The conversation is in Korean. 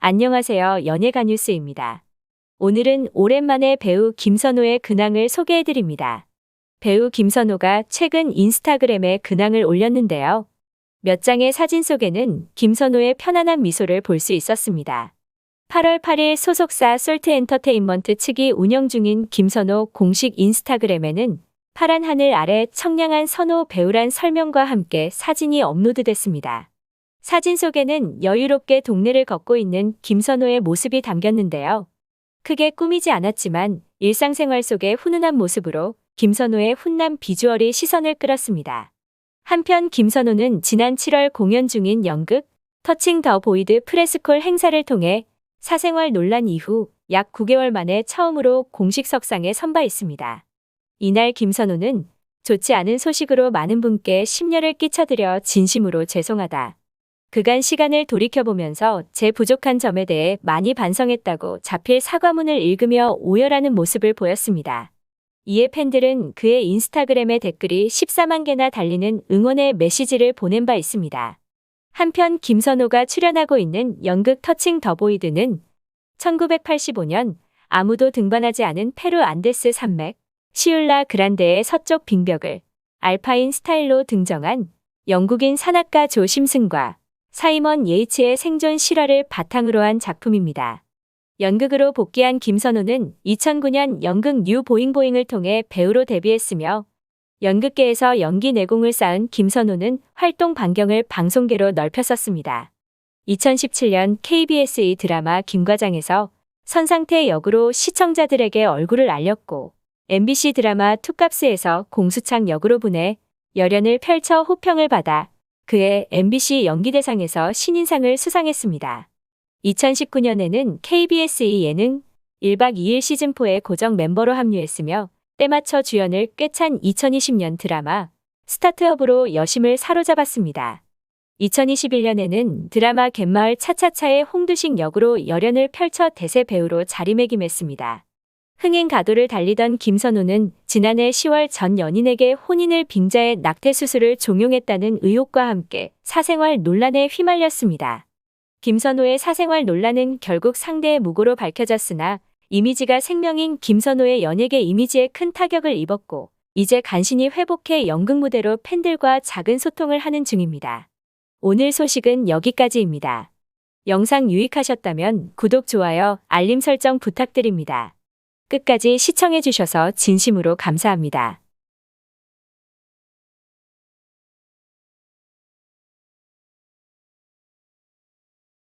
안녕하세요. 연예가 뉴스입니다. 오늘은 오랜만에 배우 김선호의 근황을 소개해드립니다. 배우 김선호가 최근 인스타그램에 근황을 올렸는데요. 몇 장의 사진 속에는 김선호의 편안한 미소를 볼 수 있었습니다. 8월 8일 소속사 솔트 엔터테인먼트 측이 운영 중인 김선호 공식 인스타그램에는 파란 하늘 아래 청량한 선호 배우란 설명과 함께 사진이 업로드됐습니다. 사진 속에는 여유롭게 동네를 걷고 있는 김선호의 모습이 담겼는데요. 크게 꾸미지 않았지만 일상생활 속의 훈훈한 모습으로 김선호의 훈남 비주얼이 시선을 끌었습니다. 한편 김선호는 지난 7월 공연 중인 연극 터칭 더 보이드 프레스콜 행사를 통해 사생활 논란 이후 약 9개월 만에 처음으로 공식 석상에 선바했습니다. 이날 김선호는 좋지 않은 소식으로 많은 분께 심려를 끼쳐드려 진심으로 죄송하다. 그간 시간을 돌이켜보면서 제 부족한 점에 대해 많이 반성했다고 자필 사과문을 읽으며 오열하는 모습을 보였습니다. 이에 팬들은 그의 인스타그램에 댓글이 14만 개나 달리는 응원의 메시지를 보낸 바 있습니다. 한편 김선호가 출연하고 있는 연극 터칭 더 보이드는 1985년 아무도 등반하지 않은 페루 안데스 산맥 시울라 그란데의 서쪽 빙벽을 알파인 스타일로 등정한 영국인 산악가 조 심슨과 사이먼 예이츠의 생존 실화를 바탕으로 한 작품입니다. 연극으로 복귀한 김선호는 2009년 연극 뉴 보잉보잉을 통해 배우로 데뷔했으며 연극계에서 연기 내공을 쌓은 김선호는 활동 반경을 방송계로 넓혔었습니다. 2017년 KBS 이 드라마 김과장에서 선상태 역으로 시청자들에게 얼굴을 알렸고 MBC 드라마 투캅스에서 공수창 역으로 분해 열연을 펼쳐 호평을 받아 그의 MBC 연기대상에서 신인상을 수상했습니다. 2019년에는 KBS 이 예능 1박 2일 시즌4의 고정 멤버로 합류했으며 때맞춰 주연을 꿰찬 2020년 드라마 스타트업으로 여심을 사로잡았습니다. 2021년에는 드라마 갯마을 차차차의 홍두식 역으로 열연을 펼쳐 대세 배우로 자리매김했습니다. 흥행 가도를 달리던 김선호는 지난해 10월 전 연인에게 혼인을 빙자해 낙태 수술을 종용했다는 의혹과 함께 사생활 논란에 휘말렸습니다. 김선호의 사생활 논란은 결국 상대의 무고로 밝혀졌으나 이미지가 생명인 김선호의 연예계 이미지에 큰 타격을 입었고 이제 간신히 회복해 연극 무대로 팬들과 작은 소통을 하는 중입니다. 오늘 소식은 여기까지입니다. 영상 유익하셨다면 구독, 좋아요, 알림 설정 부탁드립니다. 끝까지 시청해주셔서 진심으로 감사합니다.